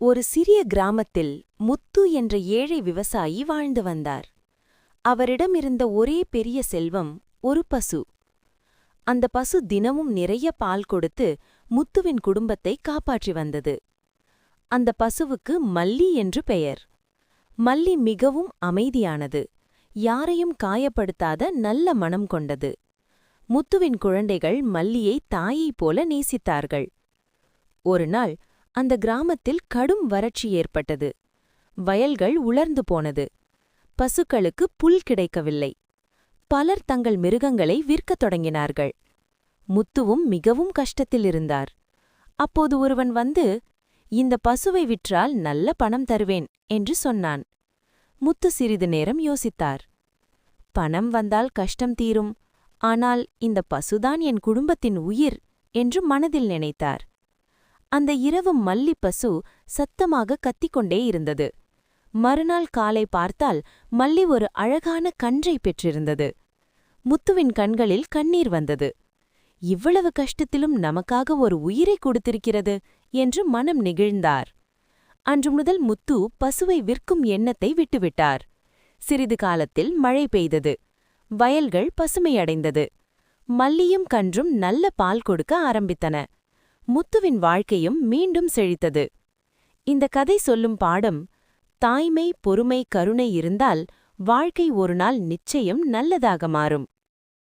ஒரு சிறிய கிராமத்தில் முத்து என்ற ஏழை விவசாயி வாழ்ந்து வந்தார். அவரிடம் இருந்த ஒரே பெரிய செல்வம் ஒரு பசு. அந்த பசு தினமும் நிறைய பால் கொடுத்து முத்துவின் குடும்பத்தை காப்பாற்றி வந்தது. அந்த பசுவுக்கு மல்லி என்று பெயர். மல்லி மிகவும் அமைதியானது. யாரையும் காயப்படுத்தாத நல்ல மனம் கொண்டது. முத்துவின் குழந்தைகள் மல்லியை தாயைப் போல நேசித்தார்கள். ஒருநாள் அந்த கிராமத்தில் கடும் வறட்சி ஏற்பட்டது. வயல்கள் உலர்ந்து போனது. பசுக்களுக்கு புல் கிடைக்கவில்லை. பலர் தங்கள் மிருகங்களை விற்கத் தொடங்கினார்கள். முத்துவும் மிகவும் கஷ்டத்தில் இருந்தார். அப்போது ஒருவன் வந்து இந்த பசுவை விற்றால் நல்ல பணம் தருவேன் என்று சொன்னான். முத்து சிறிது நேரம் யோசித்தார். பணம் வந்தால் கஷ்டம் தீரும். ஆனால் இந்த பசுதான் என் குடும்பத்தின் உயிர் என்று மனதில் நினைத்தார். அந்த இரவு மல்லி பசு சத்தமாக கத்திக்கொண்டே இருந்தது. மறுநாள் காலை பார்த்தால் மல்லி ஒரு அழகான கன்றை பெற்றிருந்தது. முத்துவின் கண்களில் கண்ணீர் வந்தது. இவ்வளவு கஷ்டத்திலும் நமக்காக ஒரு உயிரை கொடுத்திருக்கிறது என்று மனம் நெகிழ்ந்தார். அன்று முதல் முத்து பசுவை விற்கும் எண்ணத்தை விட்டுவிட்டார். சிறிது காலத்தில் மழை பெய்தது. வயல்கள் பசுமையடைந்தது. மல்லியும் கன்றும் நல்ல பால் கொடுக்க ஆரம்பித்தன. முத்துவின் வாழ்க்கையும் மீண்டும் செழித்தது. இந்த கதை சொல்லும் பாடம் தாய்மை பொறுமை கருணை இருந்தால் வாழ்க்கை ஒருநாள் நிச்சயம் நல்லதாக மாறும்.